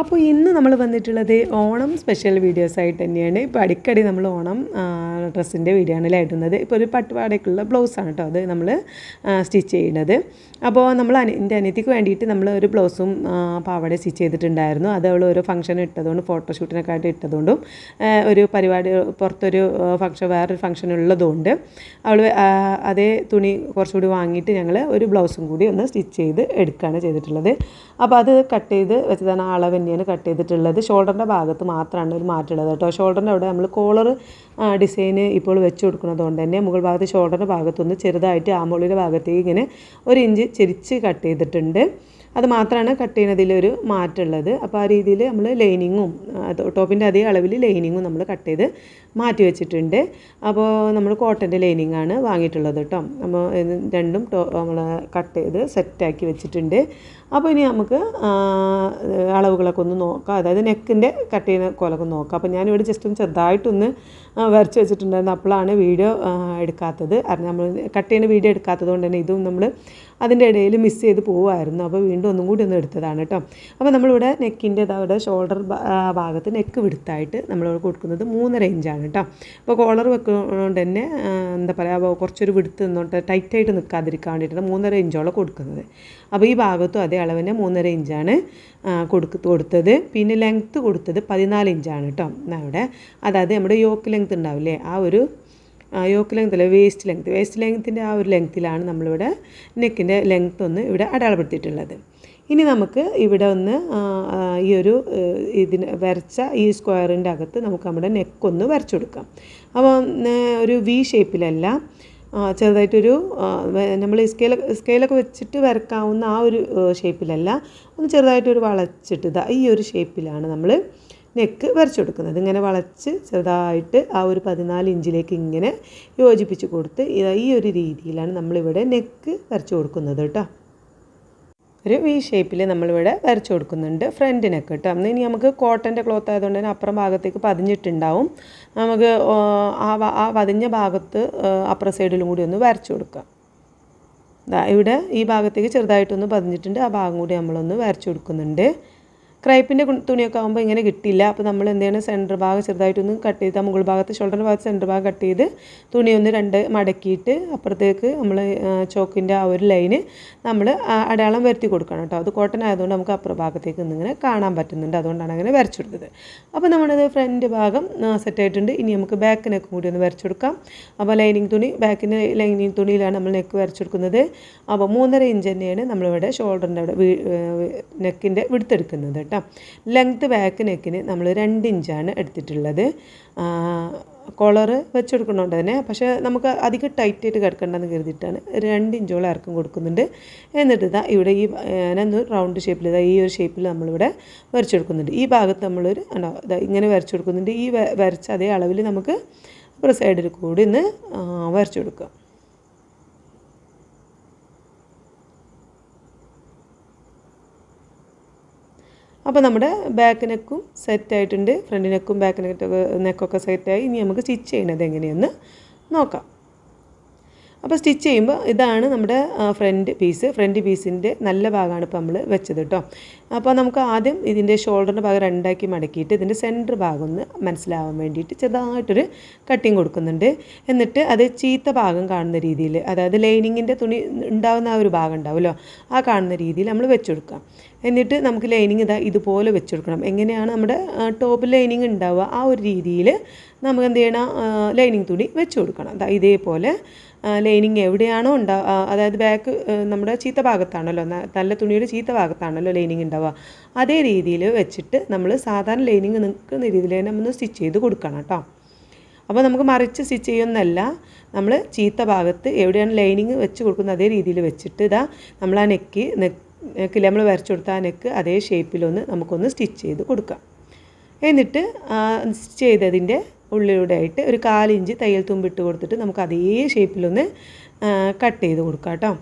അപ്പോൾ ഇന്ന് നമ്മൾ വന്നിട്ടുള്ളത് ഓണം സ്പെഷ്യൽ വീഡിയോസ് ആയിട്ട് തന്നെയാണ്. ഇപ്പോൾ അടിക്കടി നമ്മൾ ഓണം ഡ്രസ്സിന്റെ വീഡിയോ ആണ് ഇടുന്നത്. ഇപ്പോൾ ഒരു പട്ടുപാടയ്ക്കുള്ള ബ്ലൗസാണ് കേട്ടോ അത് നമ്മൾ സ്റ്റിച്ച് ചെയ്യുന്നത്. അപ്പോൾ നമ്മൾ എന്റെ അനിയത്തിക്ക് വേണ്ടിയിട്ട് നമ്മൾ ഒരു ബ്ലൗസും പാവാട സ്റ്റിച്ച് ചെയ്തിട്ടുണ്ടായിരുന്നു. അത് അവൾ ഒരു ഫംഗ്ഷൻ ഇട്ടതുകൊണ്ട് ഫോട്ടോഷൂട്ടിനൊക്കെ ആയിട്ട് ഇട്ടതുകൊണ്ടും ഒരു പരിപാടി പുറത്തൊരു ഫംഗ്ഷൻ വേറൊരു ഫംഗ്ഷൻ ഉള്ളതുകൊണ്ട് അവൾ അതേ തുണി കുറച്ചുകൂടി വാങ്ങിയിട്ട് ഞങ്ങൾ ഒരു ബ്ലൗസും കൂടി ഒന്ന് സ്റ്റിച്ച് ചെയ്ത് എടുക്കുകയാണ് ചെയ്തിട്ടുള്ളത്. അപ്പോൾ അത് കട്ട് ചെയ്ത് വെച്ചതാണ് ആ അളവ് തന്നെയാണ് കട്ട് ചെയ്തിട്ടുള്ളത്. ഷോൾഡറിന്റെ ഭാഗത്ത് മാത്രമാണ് ഒരു മാറ്റമുള്ളത് കേട്ടോ. ഷോൾഡറിന്റെ അവിടെ നമ്മൾ കോളർ ഡിസൈൻ ഇപ്പോൾ വെച്ച് കൊടുക്കുന്നതുകൊണ്ട് തന്നെ മുകൾ ഭാഗത്ത് ഷോൾഡറിന്റെ ഭാഗത്തുനിന്ന് ചെറുതായിട്ട് ആമോളിയുടെ ഭാഗത്തേക്ക് ഇങ്ങനെ ഒരു ഇഞ്ച് ചെരിച്ച് കട്ട് ചെയ്തിട്ടുണ്ട്. അത് മാത്രമാണ് കട്ട് ചെയ്യുന്നതിലൊരു മാറ്റമുള്ളത് അപ്പോൾ ആ രീതിയിൽ നമ്മൾ ലൈനിങ്ങും ടോപ്പിന്റെ അതേ അളവിൽ ലൈനിങ്ങും നമ്മൾ കട്ട് ചെയ്ത് മാറ്റി വെച്ചിട്ടുണ്ട്. അപ്പോൾ നമ്മൾ കോട്ടന്റെ ലൈനിങ് ആണ് വാങ്ങിയിട്ടുള്ളത് കേട്ടോ അപ്പോൾ രണ്ടും നമ്മൾ കട്ട് ചെയ്ത് സെറ്റാക്കി വെച്ചിട്ടുണ്ട്. അപ്പോൾ ഇനി നമുക്ക് അളവുകളൊക്കെ ഒന്ന് നോക്കാം. അതായത് നെക്കിന്റെ കട്ട് ചെയ്യുന്ന കോലൊക്കെ നോക്കാം. അപ്പോൾ ഞാനിവിടെ ജസ്റ്റ് ഒന്ന് ചെറുതായിട്ടൊന്ന് വരച്ച് വെച്ചിട്ടുണ്ടായിരുന്നു. അപ്പോഴാണ് വീഡിയോ എടുക്കാത്തത്. കാരണം നമ്മൾ കട്ട് ചെയ്യുന്ന വീഡിയോ എടുക്കാത്തത് കൊണ്ട് തന്നെ ഇതും നമ്മൾ അതിന്റെ ഇടയിൽ മിസ് ചെയ്ത് പോവുമായിരുന്നു. അപ്പോൾ വീണ്ടും ഒന്നും കൂടി ഒന്ന് എടുത്തതാണ് കേട്ടോ. അപ്പോൾ നമ്മളിവിടെ നെക്കിന്റെ അവിടെ ഷോൾഡർ ഭാഗത്ത് നെക്ക് വിടുത്തായിട്ട് നമ്മളിവിടെ കൊടുക്കുന്നത് മൂന്നര ഇഞ്ചാണ് കേട്ടോ. അപ്പോൾ കോളർ വെക്കുന്നതുകൊണ്ട് തന്നെ എന്താ പറയുക കുറച്ചൊരു വിടുത്ത് നിന്നോട്ട് ടൈറ്റായിട്ട് നിൽക്കാതിരിക്കാൻ വേണ്ടിയിട്ടാണ് മൂന്നര ഇഞ്ചോളം കൊടുക്കുന്നത്. അപ്പോൾ ഈ ഭാഗത്തും അതേ അളവിന് മൂന്നര ഇഞ്ചാണ് കൊടുക്ക കൊടുത്തത്. പിന്നെ ലെങ്ത്ത് കൊടുത്തത് പതിനാല് ഇഞ്ചാണ് കേട്ടോ. അവിടെ അതായത് നമ്മുടെ യോക്ക് ലെങ്ത്ത് ഉണ്ടാവില്ലേ ആ ഒരു യോക്ക് ലെങ്ത് അല്ല വേസ്റ്റ് ലെങ്ത് വേസ്റ്റ് ലെങ്ത്തിന്റെ ആ ഒരു ലെങ്ത്തിലാണ് നമ്മളിവിടെ നെക്കിന്റെ ലെങ്ത്ത് ഒന്ന് ഇവിടെ അടയാളപ്പെടുത്തിയിട്ടുള്ളത്. ഇനി നമുക്ക് ഇവിടെ ഒന്ന് ഈ ഒരു ഇതിന് വരച്ച ഈ സ്ക്വയറിന്റെ അകത്ത് നമുക്ക് നമ്മുടെ നെക്കൊന്ന് വരച്ചു കൊടുക്കാം. അപ്പോൾ ഒരു വി ഷേപ്പിലല്ല ചെറുതായിട്ടൊരു നമ്മൾ സ്കെയിൽ സ്കെയിലൊക്കെ വെച്ചിട്ട് വരക്കാവുന്ന ആ ഒരു ഷേപ്പിലല്ല ഒന്ന് ചെറുതായിട്ടൊരു വളച്ചിട്ട് ഇതാ ഈ ഒരു ഷേപ്പിലാണ് നമ്മൾ നെക്ക് വരച്ചു കൊടുക്കുന്നത്. ഇങ്ങനെ വളച്ച് ചെറുതായിട്ട് ആ ഒരു പതിനാല് ഇഞ്ചിലേക്ക് ഇങ്ങനെ യോജിപ്പിച്ച് കൊടുത്ത് ഈ ഒരു രീതിയിലാണ് നമ്മളിവിടെ നെക്ക് വരച്ചു കൊടുക്കുന്നത് കേട്ടോ. ഒരു വി ഷേപ്പിൽ നമ്മളിവിടെ വരച്ചു കൊടുക്കുന്നുണ്ട് ഫ്രണ്ടിനൊക്കെ നെക്ക് കേട്ടോ. അന്ന് ഇനി നമുക്ക് കോട്ടന്റെ ക്ലോത്ത് ആയതുകൊണ്ട് തന്നെ അപ്പുറം ഭാഗത്തേക്ക് പതിഞ്ഞിട്ടുണ്ടാവും. നമുക്ക് ആ, ആ പതിഞ്ഞ ഭാഗത്ത് അപ്പുറ സൈഡിലും കൂടി ഒന്ന് വരച്ചു കൊടുക്കാം. ഇവിടെ ഈ ഭാഗത്തേക്ക് ചെറുതായിട്ടൊന്ന് പതിഞ്ഞിട്ടുണ്ട്. ആ ഭാഗം കൂടി നമ്മളൊന്ന് വരച്ചു കൊടുക്കുന്നുണ്ട്. ക്രൈപ്പിന്റെ തുണിയൊക്കെ ആകുമ്പോൾ ഇങ്ങനെ കിട്ടില്ല അപ്പോൾ നമ്മൾ എന്ത് ചെയ്യണം? സെന്റർ ഭാഗം ചെറുതായിട്ടൊന്ന് കട്ട് ചെയ്ത് മുകൾ ഭാഗത്ത് ഷോൾഡർ ഭാഗത്ത് സെന്റർ ഭാഗം കട്ട് ചെയ്ത് തുണി ഒന്ന് രണ്ട് മടക്കിയിട്ട് അപ്പുറത്തേക്ക് നമ്മൾ ചോക്കിന്റെ ആ ഒരു ലൈന് നമ്മൾ അടയാളം വരുത്തി കൊടുക്കണം കേട്ടോ. അത് കോട്ടൺ ആയതുകൊണ്ട് നമുക്ക് അപ്പുറ ഭാഗത്തേക്ക് ഇന്നിങ്ങനെ കാണാൻ പറ്റുന്നുണ്ട്. അതുകൊണ്ടാണ് അങ്ങനെ വരച്ചെടുത്തത് അപ്പോൾ നമ്മളത് ഫ്രണ്ട് ഭാഗം സെറ്റായിട്ടുണ്ട് ഇനി നമുക്ക് ബാക്ക് നെക്ക് കൂടി ഒന്ന് വരച്ചെടുക്കാം അപ്പോൾ ലൈനിങ് തുണി ബാക്കിന് ലൈനിങ് തുണിയിലാണ് നമ്മൾ നെക്ക് വരച്ചെടുക്കുന്നത് അപ്പോൾ മൂന്നര ഇഞ്ച് തന്നെയാണ് നമ്മളിവിടെ ഷോൾഡറിന്റെ അവിടെ നെക്കിന്റെ വിടുത്തെടുക്കുന്നത് കേട്ടോ. ലെങ്ത്ത് ബാക്ക് നെക്കിന് നമ്മൾ രണ്ട് ഇഞ്ചാണ് എടുത്തിട്ടുള്ളത്. കോളർ വെച്ചെടുക്കുന്നുണ്ട് തന്നെ പക്ഷേ നമുക്ക് അധികം ടൈറ്റായിട്ട് ആയിട്ട് കിടക്കണ്ടെന്ന് കരുതിയിട്ടാണ് രണ്ട് ഇഞ്ചോളം ഇറക്കം കൊടുക്കുന്നുണ്ട്. എന്നിട്ട് ഇതാ ഇവിടെ ഈ ഞാനൊന്ന് റൗണ്ട് ഷേപ്പിൽ ഇതാ ഈ ഒരു ഷേപ്പിൽ നമ്മളിവിടെ വരച്ചെടുക്കുന്നുണ്ട് ഈ ഭാഗത്ത് നമ്മളൊരു ഉണ്ടോ ഇതാ ഇങ്ങനെ വരച്ചെടുക്കുന്നുണ്ട് ഈ വരച്ച അതേ അളവിൽ നമുക്ക് ഒരു സൈഡിൽ കൂടി ഒന്ന് വരച്ചെടുക്കാം അപ്പോൾ നമ്മുടെ ബാക്ക് നെക്കും സെറ്റായിട്ടുണ്ട് ഫ്രണ്ട് നെക്കും ബാക്ക് നെക്കൊക്കെ നെക്കൊക്കെ സെറ്റായി ഇനി നമുക്ക് സ്റ്റിച്ച് ചെയ്യണത് എങ്ങനെയെന്ന് നോക്കാം. അപ്പോൾ സ്റ്റിച്ച് ചെയ്യുമ്പോൾ ഇതാണ് നമ്മുടെ ഫ്രണ്ട് പീസ് ഫ്രണ്ട് പീസിന്റെ നല്ല ഭാഗമാണ് ഇപ്പോൾ നമ്മൾ വെച്ചത് കേട്ടോ അപ്പോൾ നമുക്ക് ആദ്യം ഇതിന്റെ ഷോൾഡറിന്റെ ഭാഗം രണ്ടാക്കി മടക്കിയിട്ട് ഇതിന്റെ സെന്റർ ഭാഗം ഒന്ന് മനസ്സിലാവാൻ വേണ്ടിയിട്ട് ചെറുതായിട്ടൊരു കട്ടിങ് കൊടുക്കുന്നുണ്ട്. എന്നിട്ട് അത് ചീത്ത ഭാഗം കാണുന്ന രീതിയിൽ അതായത് ലൈനിങ്ങിന്റെ തുണി ഉണ്ടാകുന്ന ആ ഒരു ഭാഗം ഉണ്ടാവുമല്ലോ ആ കാണുന്ന രീതിയിൽ നമ്മൾ വെച്ച് കൊടുക്കാം എന്നിട്ട് നമുക്ക് ലൈനിങ് ഇതാ ഇതുപോലെ വെച്ചെടുക്കണം. എങ്ങനെയാണ് നമ്മുടെ ടോപ്പ് ലൈനിങ് ഉണ്ടാവുക? ആ ഒരു രീതിയിൽ നമുക്ക് എന്ത് ചെയ്യണം? ലൈനിങ് തുണി വെച്ച് കൊടുക്കണം അതാ ഇതേപോലെ ലൈനിങ് എവിടെയാണോ ഉണ്ടാവുക അതായത് ബാക്ക് നമ്മുടെ ചീത്ത ഭാഗത്താണല്ലോ നല്ല തുണിയുടെ ചീത്ത ഭാഗത്താണല്ലോ ലൈനിങ് ഉണ്ടാവുക. അതേ രീതിയിൽ വെച്ചിട്ട് നമ്മൾ സാധാരണ ലൈനിങ് നിൽക്കുന്ന രീതിയിൽ തന്നെ ഒന്ന് സ്റ്റിച്ച് ചെയ്ത് കൊടുക്കണം കേട്ടോ. അപ്പോൾ നമുക്ക് മറിച്ച് സ്റ്റിച്ച് ചെയ്യുന്നതല്ല നമ്മൾ ചീത്ത ഭാഗത്ത് എവിടെയാണ് ലൈനിങ് വെച്ച് കൊടുക്കുന്നത്? അതേ രീതിയിൽ വെച്ചിട്ട് ഇതാ നമ്മൾ ആ നെക്ക് നെക്ക് നെക്കിൽ നമ്മൾ വരച്ചു കൊടുത്ത നെക്ക് അതേ ഷേപ്പിലൊന്ന് നമുക്കൊന്ന് സ്റ്റിച്ച് ചെയ്ത് കൊടുക്കാം. എന്നിട്ട് സ്റ്റിച്ച് ചെയ്തതിന്റെ ഉള്ളിലൂടെ ആയിട്ട് ഒരു കാലിഞ്ച് തയ്യൽ തുമ്പിട്ട് കൊടുത്തിട്ട് നമുക്ക് അതേ ഷേപ്പിലൊന്ന് കട്ട് ചെയ്ത് കൊടുക്കാം കേട്ടോ.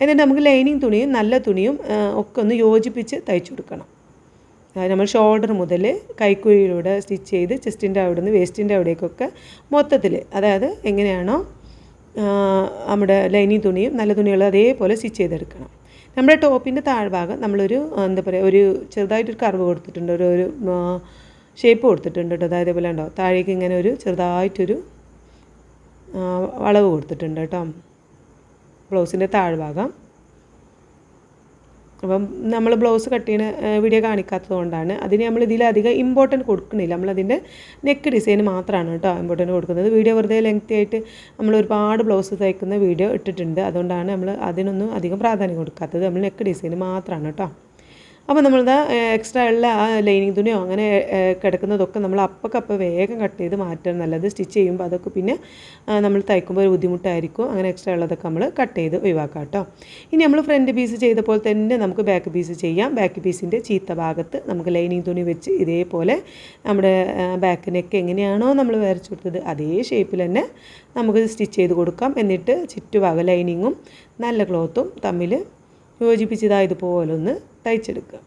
എന്നിട്ട് നമുക്ക് ലൈനിങ് തുണിയും നല്ല തുണിയും ഒക്കെ ഒന്ന് യോജിപ്പിച്ച് തയ്ച്ചു കൊടുക്കണം. നമ്മൾ ഷോൾഡർ മുതൽ കൈക്കുഴിയിലൂടെ സ്റ്റിച്ച് ചെയ്ത് ചെസ്റ്റിന്റെ അവിടെ നിന്ന് വേസ്റ്റിന്റെ അവിടേക്കൊക്കെ മൊത്തത്തിൽ അതായത് എങ്ങനെയാണോ നമ്മുടെ ലൈനിങ് തുണിയും നല്ല തുണികളും അതേപോലെ സ്റ്റിച്ച് ചെയ്തെടുക്കണം. നമ്മുടെ ടോപ്പിന്റെ താഴ്ഭാഗം നമ്മളൊരു എന്താ പറയുക ഒരു ചെറുതായിട്ടൊരു കർവ് കൊടുത്തിട്ടുണ്ട്. ഒരു ഒരു ഷേപ്പ് കൊടുത്തിട്ടുണ്ട് കേട്ടോ. അതായത് പോലെ ഉണ്ടോ? താഴേക്ക് ഇങ്ങനെ ഒരു ചെറുതായിട്ടൊരു വളവ് കൊടുത്തിട്ടുണ്ട് കേട്ടോ. ബ്ലൗസിന്റെ താഴ്ഭാഗം. അപ്പം നമ്മൾ ബ്ലൗസ് കട്ട് ചെയ്യുന്ന വീഡിയോ കാണിക്കാത്തത് കൊണ്ടാണ്. അതിന് നമ്മൾ ഇതിലധികം ഇമ്പോർട്ടന്റ് കൊടുക്കുന്നില്ല. നമ്മളതിന്റെ നെക്ക് ഡിസൈൻ മാത്രമാണ് കേട്ടോ ഇമ്പോർട്ടന്റ് കൊടുക്കുന്നത്. വീഡിയോ വെറുതെ ലെങ്ത്തി ആയിട്ട് നമ്മൾ ഒരുപാട് ബ്ലൗസ് തയ്ക്കുന്ന വീഡിയോ ഇട്ടിട്ടുണ്ട്. അതുകൊണ്ടാണ് നമ്മൾ അതിനൊന്നും അധികം പ്രാധാന്യം കൊടുക്കാത്തത്. നമ്മൾ നെക്ക് ഡിസൈൻ മാത്രമാണ് കേട്ടോ. അപ്പോൾ ദാ എക്സ്ട്രാ ഉള്ള ആ ലൈനിങ് തുണിയോ അങ്ങനെ കിടക്കുന്നതൊക്കെ നമ്മൾ അപ്പക്കപ്പ വേഗം കട്ട് ചെയ്ത് മാറ്റാൻ നല്ലത് സ്റ്റിച്ച് ചെയ്യുമ്പോൾ അതൊക്കെ പിന്നെ നമ്മൾ തയ്ക്കുമ്പോൾ ഒരു ബുദ്ധിമുട്ടായിരിക്കും. അങ്ങനെ എക്സ്ട്രാ ഉള്ളതൊക്കെ നമ്മൾ കട്ട് ചെയ്ത് ഒഴിവാക്കാം കേട്ടോ. ഇനി നമ്മൾ ഫ്രണ്ട് പീസ് ചെയ്ത പോലെ തന്നെ നമുക്ക് ബാക്ക് പീസ് ചെയ്യാം. ബാക്ക് പീസിന്റെ ചീത്ത ഭാഗത്ത് നമുക്ക് ലൈനിങ് തുണി വെച്ച് ഇതേപോലെ നമ്മുടെ ബാക്ക് നെക്ക് എങ്ങനെയാണോ നമ്മൾ വരച്ചു കൊടുത്തത് അതേ ഷേപ്പിൽ തന്നെ നമുക്ക് സ്റ്റിച്ച് ചെയ്ത് കൊടുക്കാം. എന്നിട്ട് ചുറ്റുഭാഗം ലൈനിങ്ങും നല്ല ക്ലോത്തും തമ്മിൽ യോജിപ്പിച്ചതാ ഇതുപോലെ ഒന്ന് തയ്ച്ചെടുക്കുക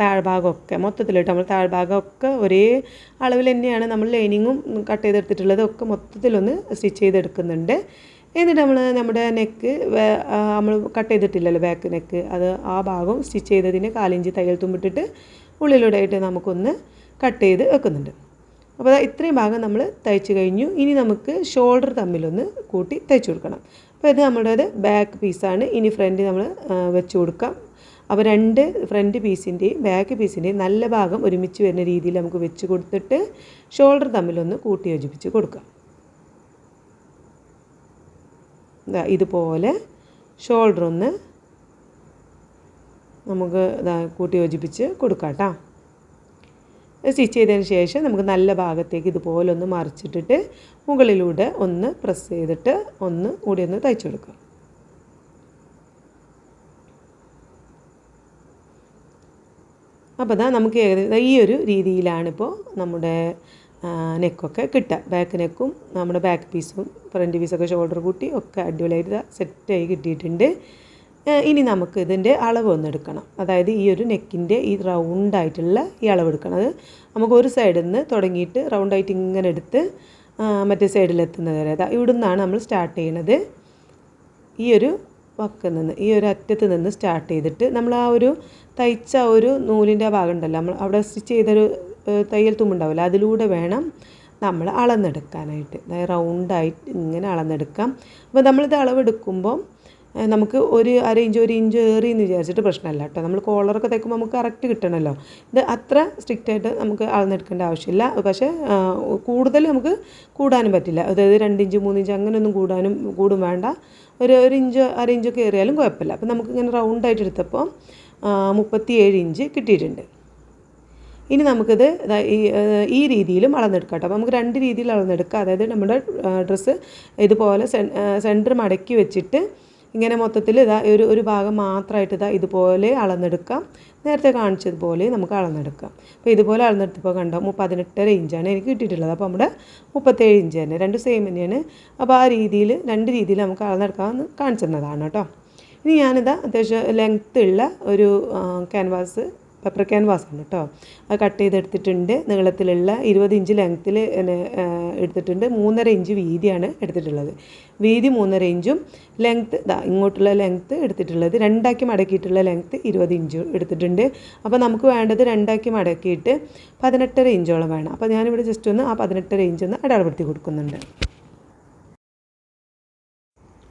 താഴ്ഭാഗമൊക്കെ മൊത്തത്തിലിട്ട് നമ്മൾ താഴ്ഭാഗമൊക്കെ ഒരേ അളവിൽ തന്നെയാണ് നമ്മൾ ലൈനിങ്ങും കട്ട് ചെയ്തെടുത്തിട്ടുള്ളത് ഒക്കെ മൊത്തത്തിലൊന്ന് സ്റ്റിച്ച് ചെയ്തെടുക്കുന്നുണ്ട്. എന്നിട്ട് നമ്മൾ നമ്മുടെ നെക്ക് നമ്മൾ കട്ട് ചെയ്തിട്ടില്ലല്ലോ ബാക്ക് നെക്ക് അത് ആ ഭാഗം സ്റ്റിച്ച് ചെയ്തതിന് കാലിഞ്ച് തയ്യൽ തുമ്പിട്ടിട്ട് ഉള്ളിലൂടെ ആയിട്ട് നമുക്കൊന്ന് കട്ട് ചെയ്ത് വെക്കുന്നുണ്ട്. അപ്പോൾ ഇത്രയും ഭാഗം നമ്മൾ തയ്ച്ച് കഴിഞ്ഞു. ഇനി നമുക്ക് ഷോൾഡർ തമ്മിലൊന്ന് കൂട്ടി തയ്ച്ചു കൊടുക്കണം. അപ്പോൾ ഇത് നമ്മുടേത് ബാക്ക് പീസാണ്. ഇനി ഫ്രണ്ട് നമ്മൾ വെച്ച് കൊടുക്കാം. അപ്പോൾ രണ്ട് ഫ്രണ്ട് പീസിന്റെയും ബാക്ക് പീസിന്റെയും നല്ല ഭാഗം ഒരുമിച്ച് വരുന്ന രീതിയിൽ നമുക്ക് വെച്ച് കൊടുത്തിട്ട് ഷോൾഡർ തമ്മിലൊന്ന് കൂട്ടി യോജിപ്പിച്ച് കൊടുക്കാം. ഇതുപോലെ ഷോൾഡർ ഒന്ന് നമുക്ക് കൂട്ടി യോജിപ്പിച്ച് കൊടുക്കാം കേട്ടോ സ്റ്റിച്ച് ചെയ്തതിന് ശേഷം നമുക്ക് നല്ല ഭാഗത്തേക്ക് ഇതുപോലെ ഒന്ന് മറിച്ചിട്ടിട്ട് മുകളിലൂടെ ഒന്ന് പ്രസ് ചെയ്തിട്ട് ഒന്ന് കൂടി ഒന്ന് തയ്ച്ചു കൊടുക്കാം അപ്പോൾ ദാ നമുക്ക് ഏകദേശം ഈ ഒരു രീതിയിലാണിപ്പോൾ നമ്മുടെ നെക്കൊക്കെ കിട്ടുക. ബാക്ക് നെക്കും നമ്മുടെ ബാക്ക് പീസും ഫ്രണ്ട് പീസൊക്കെ ഷോൾഡർ കൂട്ടി ഒക്കെ അടിപൊളിയായിട്ട് സെറ്റായി കിട്ടിയിട്ടുണ്ട്. ഇനി നമുക്ക് ഇതിന്റെ അളവ് ഒന്ന് എടുക്കണം. അതായത് ഈ ഒരു നെക്കിന്റെ ഈ റൗണ്ടായിട്ടുള്ള ഈ അളവ് എടുക്കണം. അത് നമുക്ക് ഒരു സൈഡിൽ നിന്ന് തുടങ്ങിയിട്ട് റൗണ്ടായിട്ട് ഇങ്ങനെ എടുത്ത് മറ്റേ സൈഡിലെത്തുന്നത് വരെ. അതാ ഇവിടെ നിന്നാണ് നമ്മൾ സ്റ്റാർട്ട് ചെയ്യണത്. ഈ ഒരു വക്കിൽ നിന്ന് ഈ ഒരു അറ്റത്ത് നിന്ന് സ്റ്റാർട്ട് ചെയ്തിട്ട് നമ്മൾ ആ ഒരു തയ്ച്ച ഒരു നൂലിന്റെ ഭാഗം ഉണ്ടല്ലോ നമ്മൾ അവിടെ സ്റ്റിച്ച് ചെയ്തൊരു തയ്യൽ തുമ്പുണ്ടാവില്ല അതിലൂടെ വേണം നമ്മൾ അളന്നെടുക്കാനായിട്ട്. അതായത് റൗണ്ടായിട്ട് ഇങ്ങനെ അളന്നെടുക്കാം. അപ്പോൾ നമ്മളിത് അളവെടുക്കുമ്പോൾ ഏഹ്, നമുക്ക് ഒരു അര ഇഞ്ച് ഒരു ഇഞ്ച് ഏറി എന്ന് വിചാരിച്ചിട്ട് പ്രശ്നമല്ല കേട്ടോ. നമ്മൾ കോളറൊക്കെ തയ്ക്കുമ്പോൾ നമുക്ക് കറക്റ്റ് കിട്ടണമല്ലോ ഇത് അത്ര സ്ട്രിക്റ്റായിട്ട് നമുക്ക് അളന്നെടുക്കേണ്ട ആവശ്യമില്ല. പക്ഷേ കൂടുതൽ നമുക്ക് കൂടാനും പറ്റില്ല. അതായത് രണ്ട് ഇഞ്ച് മൂന്ന് ഇഞ്ച് അങ്ങനെയൊന്നും കൂടാനും കൂടും വേണ്ട. ഒരു ഒരു ഇഞ്ച് അര ഇഞ്ചൊക്കെ ഏറിയാലും കുഴപ്പമില്ല. അപ്പം നമുക്കിങ്ങനെ റൗണ്ടായിട്ട് എടുത്തപ്പോൾ മുപ്പത്തി ഏഴ് ഇഞ്ച് കിട്ടിയിട്ടുണ്ട്. ഇനി നമുക്കിത് ഈ ഈ രീതിയിലും അളന്നെടുക്കാം കേട്ടോ. അപ്പോൾ നമുക്ക് രണ്ട് രീതിയിൽ അളന്നെടുക്കാം. അതായത് നമ്മുടെ ഡ്രസ്സ് ഇതുപോലെ സെന്റർ മടക്കി വെച്ചിട്ട് ഇങ്ങനെ മൊത്തത്തിൽ ഇതാ ഒരു ഒരു ഭാഗം മാത്രമായിട്ട് ഇതാ ഇതുപോലെ അളന്നെടുക്കാം. നേരത്തെ കാണിച്ചതുപോലെ നമുക്ക് അളന്നെടുക്കാം. അപ്പോൾ ഇതുപോലെ അളന്നെടുത്തപ്പോൾ കണ്ടോ പതിനെട്ടര ഇഞ്ചാണ് എനിക്ക് കിട്ടിയിട്ടുള്ളത്. അപ്പോൾ നമ്മുടെ മുപ്പത്തേഴ് ഇഞ്ച് തന്നെ രണ്ട് സെയിം തന്നെയാണ്. അപ്പോൾ ആ രീതിയിൽ രണ്ട് രീതിയിൽ നമുക്ക് അളന്നെടുക്കാമെന്ന് കാണിച്ചു തന്നതാണ് കേട്ടോ. ഇനി ഞാനിതാ അത്യാവശ്യം ലെങ്ത്ത് ഉള്ള ഒരു ക്യാൻവാസ് പേപ്പർ ക്യാൻവാസ് ആണ് കേട്ടോ അത് കട്ട് ചെയ്തെടുത്തിട്ടുണ്ട്. നീളത്തിലുള്ള ഇരുപത് ഇഞ്ച് ലെങ്ത്തിൽ എടുത്തിട്ടുണ്ട്. മൂന്നര ഇഞ്ച് വീതിയാണ് എടുത്തിട്ടുള്ളത്. വീതി മൂന്നര ഇഞ്ചും ലെങ്ത്ത് ഇതാ ഇങ്ങോട്ടുള്ള ലെങ്ത്ത് എടുത്തിട്ടുള്ളത്. രണ്ടാക്കി മടക്കിയിട്ടുള്ള ലെങ്ത്ത് ഇരുപത് ഇഞ്ച് എടുത്തിട്ടുണ്ട്. അപ്പോൾ നമുക്ക് വേണ്ടത് രണ്ടാക്കി മടക്കിയിട്ട് പതിനെട്ടര ഇഞ്ചോളം വേണം. അപ്പോൾ ഞാനിവിടെ ജസ്റ്റ് ഒന്ന് ആ പതിനെട്ടര ഇഞ്ച് ഒന്ന് അടയാളപ്പെടുത്തി കൊടുക്കുന്നുണ്ട്.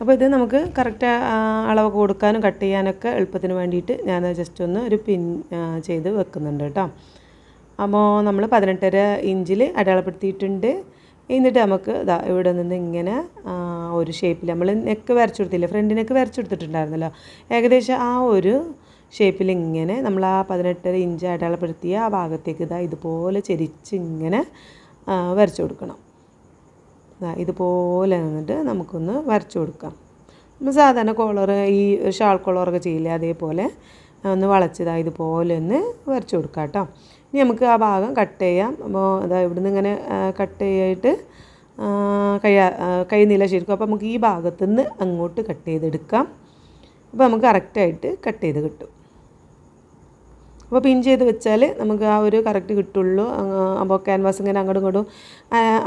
അപ്പോൾ ഇത് നമുക്ക് കറക്റ്റ് അളവ് കൊടുക്കാനും കട്ട് ചെയ്യാനൊക്കെ എളുപ്പത്തിന് വേണ്ടിയിട്ട് ഞാൻ ജസ്റ്റ് ഒന്ന് ഒരു പിൻ ചെയ്ത് വെക്കുന്നുണ്ട് കേട്ടോ. അപ്പോൾ നമ്മൾ പതിനെട്ടര ഇഞ്ചിൽ അടയാളപ്പെടുത്തിയിട്ടുണ്ട്. എന്നിട്ട് നമുക്ക് ഇതാ ഇവിടെ നിന്ന് ഇങ്ങനെ ഒരു ഷേപ്പിൽ നമ്മൾ നെക്ക് വരച്ചു കൊടുത്തില്ലേ ഫ്രണ്ട് നെക്ക് വരച്ചു കൊടുത്തിട്ടുണ്ടായിരുന്നല്ലോ. ഏകദേശം ആ ഒരു ഷേപ്പിൽ ഇങ്ങനെ നമ്മൾ ആ പതിനെട്ടര ഇഞ്ച് അടയാളപ്പെടുത്തിയ ആ ഭാഗത്തേക്ക് ഇതാ ഇതുപോലെ ചെരിച്ച് ഇങ്ങനെ വരച്ചു കൊടുക്കണം. ഇതുപോലെ നിന്നിട്ട് നമുക്കൊന്ന് വരച്ചു കൊടുക്കാം. നമ്മൾ സാധാരണ കോളർ ഈ ഷാൾ കോളറൊക്കെ ചെയ്യില്ലേ അതേപോലെ ഒന്ന് വളച്ചതാ ഇതുപോലെ ഒന്ന് വരച്ചു കൊടുക്കാം കേട്ടോ. ഇനി നമുക്ക് ആ ഭാഗം കട്ട് ചെയ്യാം. അപ്പോൾ അതാ ഇവിടുന്ന് ഇങ്ങനെ കട്ട് ചെയ്തിട്ട് കൈ കൈ നീല ശരിക്കും. അപ്പോൾ നമുക്ക് ഈ ഭാഗത്തുനിന്ന് അങ്ങോട്ട് കട്ട് ചെയ്തെടുക്കാം. അപ്പോൾ നമുക്ക് കറക്റ്റായിട്ട് കട്ട് ചെയ്ത് കിട്ടും. അപ്പോൾ പിൻ ചെയ്ത് വെച്ചാൽ നമുക്ക് ആ ഒരു കറക്റ്റ് കിട്ടുള്ളൂ. അപ്പോൾ ക്യാൻവാസ് ഇങ്ങനെ അങ്ങോട്ടും ഇങ്ങോട്ടും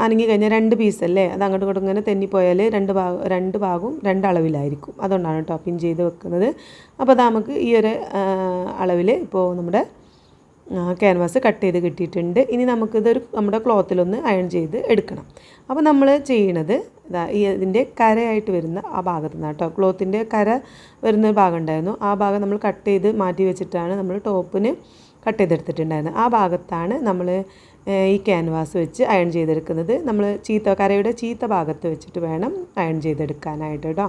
അനങ്ങി കഴിഞ്ഞാൽ രണ്ട് പീസ് അല്ലേ? അത് അങ്ങോട്ടും ഇങ്ങോട്ടും ഇങ്ങനെ തെന്നിപ്പോയാൽ രണ്ട് ഭാഗം രണ്ട് ഭാഗവും രണ്ട് അളവിലായിരിക്കും. അതുകൊണ്ടാണ് കേട്ടോ പിൻ ചെയ്ത് വെക്കുന്നത്. അപ്പോൾ അത് നമുക്ക് ഈ ഒരു അളവിൽ ഇപ്പോൾ നമ്മുടെ ക്യാൻവാസ് കട്ട് ചെയ്ത് കിട്ടിയിട്ടുണ്ട്. ഇനി നമുക്കിതൊരു നമ്മുടെ ക്ലോത്തിലൊന്ന് അയൺ ചെയ്ത് എടുക്കണം. അപ്പോൾ നമ്മൾ ചെയ്യണത് ഇതാ ഈ ഇതിന്റെ കരയായിട്ട് വരുന്ന ആ ഭാഗത്ത് നിന്നാണ് കേട്ടോ ക്ലോത്തിന്റെ കര വരുന്ന ഭാഗം ഉണ്ടായിരുന്നു. ആ ഭാഗം നമ്മൾ കട്ട് ചെയ്ത് മാറ്റി വെച്ചിട്ടാണ് നമ്മൾ ടോപ്പിന് കട്ട് ചെയ്തെടുത്തിട്ടുണ്ടായിരുന്നത്. ആ ഭാഗത്താണ് നമ്മൾ ഈ ക്യാൻവാസ് വെച്ച് അയൺ ചെയ്തെടുക്കുന്നത്. നമ്മൾ ചീത്ത കരയുടെ ചീത്ത ഭാഗത്ത് വെച്ചിട്ട് വേണം അയൺ ചെയ്തെടുക്കാനായിട്ട് കേട്ടോ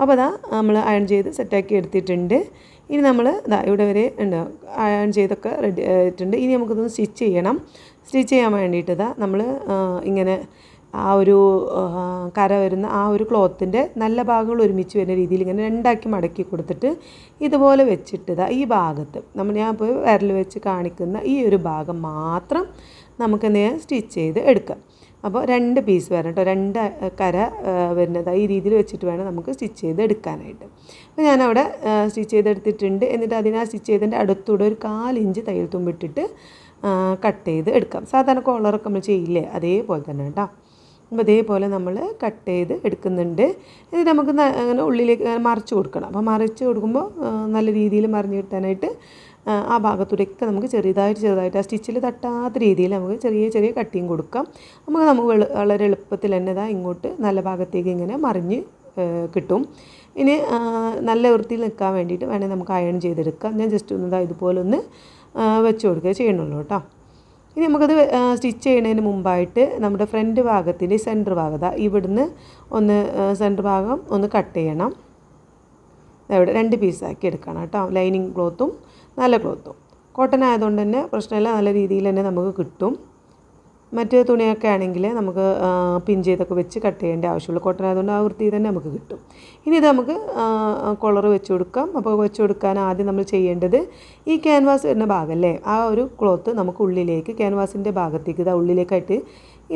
അപ്പോൾ അതാ നമ്മൾ അയൺ ചെയ്ത് സെറ്റാക്കി എടുത്തിട്ടുണ്ട്. ഇനി നമ്മൾ ഇതാ ഇവിടെ വരെ ഉണ്ട് അയൺ ചെയ്തൊക്കെ റെഡി ആയിട്ടുണ്ട് ഇനി നമുക്കിതൊന്ന് സ്റ്റിച്ച് ചെയ്യണം. സ്റ്റിച്ച് ചെയ്യാൻ വേണ്ടിയിട്ട് ഇതാ നമ്മൾ ഇങ്ങനെ ആ ഒരു കര വരുന്ന ആ ഒരു ക്ലോത്തിന്റെ നല്ല ഭാഗങ്ങൾ ഒരുമിച്ച് വരുന്ന രീതിയിൽ ഇങ്ങനെ രണ്ടാക്കി മടക്കി കൊടുത്തിട്ട് ഇതുപോലെ വെച്ചിട്ട് ഇതാ ഈ ഭാഗത്ത് നമ്മൾ ഞാൻ ഇപ്പോൾ വിരൽ വെച്ച് കാണിക്കുന്ന ഈ ഒരു ഭാഗം മാത്രം നമുക്ക് ചെയ്യാം സ്റ്റിച്ച് ചെയ്ത് എടുക്കാം. അപ്പോൾ രണ്ട് പീസ് വരണം കേട്ടോ. രണ്ട് കര വരുന്നത് ഈ രീതിയിൽ വെച്ചിട്ട് വേണം നമുക്ക് സ്റ്റിച്ച് ചെയ്ത് എടുക്കാനായിട്ട്. അപ്പോൾ ഞാനവിടെ സ്റ്റിച്ച് ചെയ്തെടുത്തിട്ടുണ്ട്. എന്നിട്ട് അതിനാ സ്റ്റിച്ച് ചെയ്തതിന്റെ അടുത്തൂടെ ഒരു കാലിഞ്ച് തയ്യൽ തുമ്പിട്ടിട്ട് കട്ട് ചെയ്ത് എടുക്കാം. സാധാരണ കോളറൊക്കെ നമ്മൾ ചെയ്യില്ലേ? അതേപോലെ തന്നെ കേട്ടോ. അപ്പോൾ അതേപോലെ നമ്മൾ കട്ട് ചെയ്ത് എടുക്കുന്നുണ്ട്. എന്നിട്ട് നമുക്ക് അങ്ങനെ ഉള്ളിലേക്ക് മറിച്ച് കൊടുക്കണം. അപ്പോൾ മറിച്ച് കൊടുക്കുമ്പോൾ നല്ല രീതിയിൽ മറിഞ്ഞ് കിട്ടാനായിട്ട് ആ ഭാഗത്തൂടെയൊക്കെ നമുക്ക് ചെറുതായിട്ട് ചെറുതായിട്ട് ആ സ്റ്റിച്ചിൽ തട്ടാത്ത രീതിയിൽ നമുക്ക് ചെറിയ ചെറിയ കട്ടിങ് കൊടുക്കാം. നമുക്ക് നമുക്ക് വളരെ എളുപ്പത്തിൽ തന്നെ ഇങ്ങോട്ട് നല്ല ഭാഗത്തേക്ക് ഇങ്ങനെ മറിഞ്ഞ് കിട്ടും. ഇനി നല്ല വൃത്തിയിൽ നിൽക്കാൻ വേണ്ടിയിട്ട് വേണമെങ്കിൽ നമുക്ക് അയൺ ചെയ്തെടുക്കാം. ഞാൻ ജസ്റ്റ് ഒന്ന് ഇതാ ഇതുപോലെ ഒന്ന് വെച്ച് കൊടുക്കുക ചെയ്യണുള്ളൂ കേട്ടോ. ഇനി നമുക്കത് സ്റ്റിച്ച് ചെയ്യുന്നതിന് മുമ്പായിട്ട് നമ്മുടെ ഫ്രണ്ട് ഭാഗത്തിന്റെ സെന്റർ ഭാഗത ഇവിടുന്ന് ഒന്ന് സെന്റർ ഭാഗം ഒന്ന് കട്ട് ചെയ്യണം. ഇവിടെ രണ്ട് പീസാക്കി എടുക്കണം കേട്ടോ. ലൈനിങ് ക്ലോത്തും നല്ല ക്ലോത്തും കോട്ടൺ ആയതുകൊണ്ട് തന്നെ പ്രശ്നമില്ല. നല്ല രീതിയിൽ തന്നെ നമുക്ക് കിട്ടും. മറ്റ് തുണിയൊക്കെ ആണെങ്കിൽ നമുക്ക് പിൻ ചെയ്തൊക്കെ വെച്ച് കട്ട് ചെയ്യേണ്ട ആവശ്യമുള്ളൂ. കോട്ടൺ ആയതുകൊണ്ട് ആ വൃത്തി തന്നെ നമുക്ക് കിട്ടും. ഇനി ഇത് നമുക്ക് കൊളർ വെച്ച് കൊടുക്കാം. അപ്പോൾ വെച്ച് കൊടുക്കാൻ ആദ്യം നമ്മൾ ചെയ്യേണ്ടത് ഈ ക്യാൻവാസ് വരുന്ന ഭാഗമല്ലേ? ആ ഒരു ക്ലോത്ത് നമുക്ക് ഉള്ളിലേക്ക് ക്യാൻവാസിന്റെ ഭാഗത്തേക്ക് ഇതാ ഉള്ളിലേക്കായിട്ട്